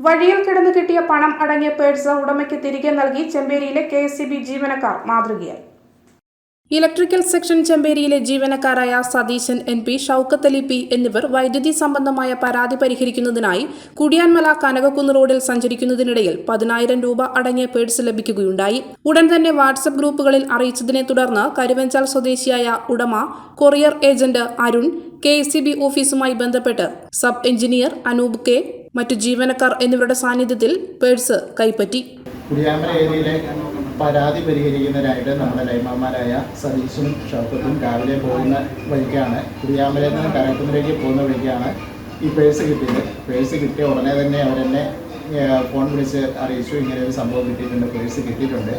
വഴിയിൽ കിടന്നു കിട്ടിയ പണം അടങ്ങിയ പേഴ്സ് ഉടമയ്ക്ക് തിരികെ നൽകി ചെമ്പേരിയിലെ കെ ജീവനക്കാർ മാതൃകയായി. ഇലക്ട്രിക്കൽ സെക്ഷൻ ചെമ്പേരിയിലെ ജീവനക്കാരായ Satheesan N P Shoukath Ali P എന്നിവർ വൈദ്യുതി സംബന്ധമായ പരാതി പരിഹരിക്കുന്നതിനായി കുടിയാൻമല കനകക്കുന്ന് റോഡിൽ സഞ്ചരിക്കുന്നതിനിടയിൽ പതിനായിരം രൂപ അടങ്ങിയ പേഴ്സ് ലഭിക്കുകയുണ്ടായി. ഉടൻ തന്നെ വാട്സപ്പ് ഗ്രൂപ്പുകളിൽ അറിയിച്ചതിനെ തുടർന്ന് കരുവഞ്ചാൽ സ്വദേശിയായ ഉടമ കൊറിയർ ഏജന്റ് അരുൺ കെ ഓഫീസുമായി ബന്ധപ്പെട്ട് സബ് എഞ്ചിനീയർ അനൂപ് കെ മറ്റു ജീവനക്കാർ എന്നിവരുടെ സാന്നിധ്യത്തിൽ പേഴ്സ് കൈപ്പറ്റി. ഏരിയയിലെ പരാതി പരിഹരിക്കുന്നതിനായിട്ട് നമ്മുടെ ലൈമാന്മാരായ സതീശനും ഷൗക്കത്തും രാവിലെ പോകുന്ന വഴിക്കാണ് കുടിയാമലയിൽ നിന്ന് കരക്കുന്നിലേക്ക് പോകുന്ന വഴിക്കാണ് ഈ പേഴ്സ് കിട്ടിയത്. പേഴ്സ് കിട്ടിയ ഉടനെ തന്നെ അവരെന്നെ ഫോൺ വിളിച്ച് അറിയിച്ചു. ഇങ്ങനെ ഒരു സംഭവം കിട്ടിയിട്ടുണ്ട് പേഴ്സ് കിട്ടിയിട്ടുണ്ട്.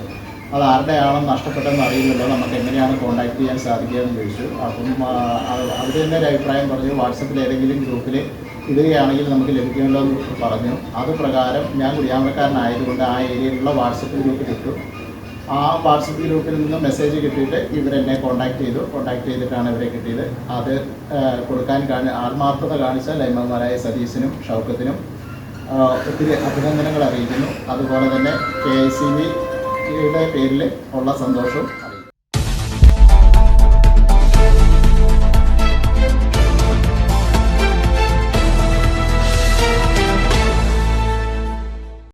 അത് ആരുടെ ആണോ നഷ്ടപ്പെട്ടെന്ന് അറിയില്ലല്ലോ. നമുക്ക് എങ്ങനെയാണ് കോൺടാക്ട് ചെയ്യാൻ സാധിക്കുക എന്ന് ചോദിച്ചു. അപ്പം അവർ തന്നെ ഒരു അഭിപ്രായം പറഞ്ഞു. വാട്സപ്പിൽ ഏതെങ്കിലും ഗ്രൂപ്പിൽ ഇടുകയാണെങ്കിൽ നമുക്ക് ലഭിക്കുമല്ലോ എന്ന് പറഞ്ഞു. അത് പ്രകാരം ഞാൻ കുടിയാമക്കാരനായതുകൊണ്ട് ആ ഏരിയയിലുള്ള വാട്സപ്പ് ഗ്രൂപ്പിൽ ഇട്ടു ആ വാട്സപ്പ് ഗ്രൂപ്പിൽ നിന്ന് മെസ്സേജ് കിട്ടിയിട്ട് ഇവരെന്നെ കോൺടാക്ട് ചെയ്തു. കോൺടാക്ട് ചെയ്തിട്ടാണ് ഇവരെ കിട്ടിയത്. അത് കൊടുക്കാൻ കാണി ആത്മാർത്ഥത കാണിച്ച ലൈമന്മാരായ സതീശനും ഷൗക്കത്തിനും ഒത്തിരി അഭിനന്ദനങ്ങൾ അറിയിക്കുന്നു. അതുപോലെ തന്നെ കെ ഐ സി ബിയുടെ പേരിൽ ഉള്ള സന്തോഷവും